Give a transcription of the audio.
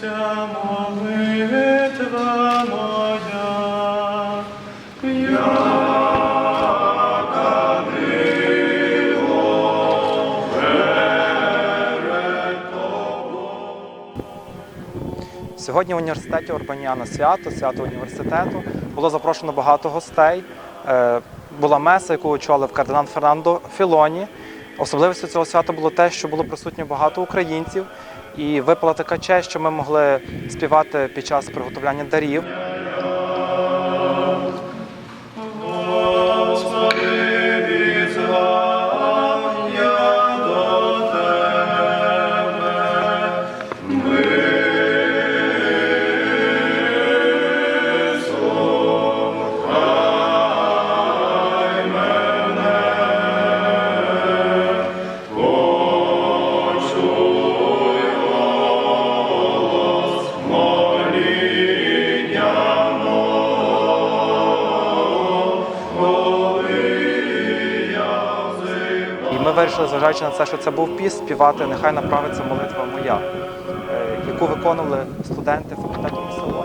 Ця молитва моя, Сьогодні в університеті Урбаніана свято, свято університету. Було запрошено багато гостей. Е, Була меса, яку очолив кардинал Фернандо Філоні. Особливістю цього свята було те, що було присутньо багато українців, і випала така честь, що ми могли співати під час приготовляння дарів. Вирішили, зважаючи на це, що це був піст, співати Нехай направиться молитва моя, е, яку виконували студенти факультету місцевого